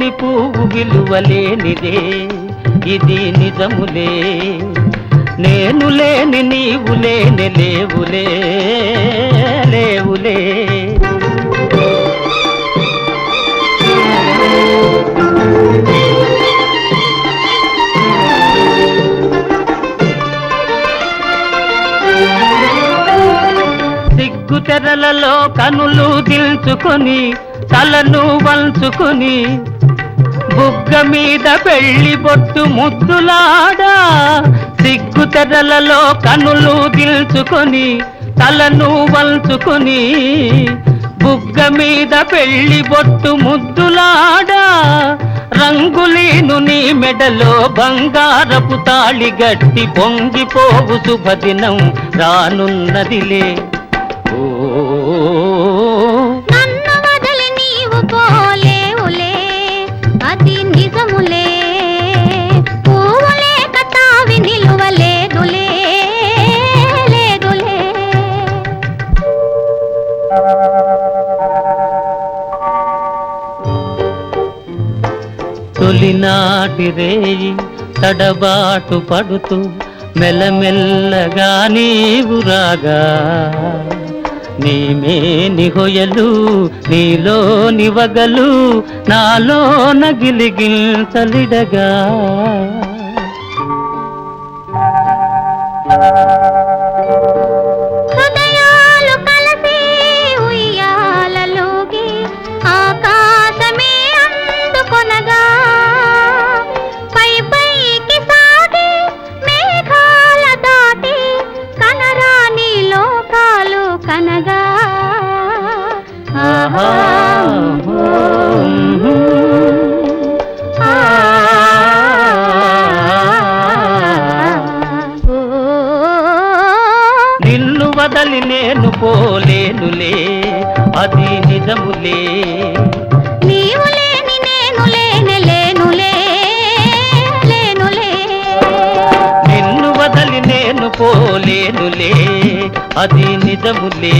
తావిలేని పువ్వు విలువలేనిదే ఇది నిజములే. నేను లేని నీవు లేని లేవులే లేవులే. సిగ్గు తెరలలో కనులు దిల్చుకొని తలను వంచుకొని బుగ్గ మీద పెళ్ళి బొట్టు ముద్దులాడా? సిగ్గు తెరలలో కనులు దిల్చుకొని తలను వల్చుకొని బుగ్గ మీద పెళ్ళి బొట్టు ముద్దులాడా? రంగులేను నీ మెడలో బంగారపు తాళి గట్టి పొంగిపోవు శుభదినం రానున్నదిలే. తొలినాటి రేయి తడబాటు పడుతూ మెల్లమెల్లగా నీవు రాగా. నీమేని హొయలు నీలో నివగలు నాలో నగిలిగిల్తలిడగా నిన్ను వదలి నేను పోలేనులే అది నిజములే. నీవు లేని నేను లేని లేనులే లేనులే. నిన్ను వదలి నేను పోలేనులే అది నిజములే.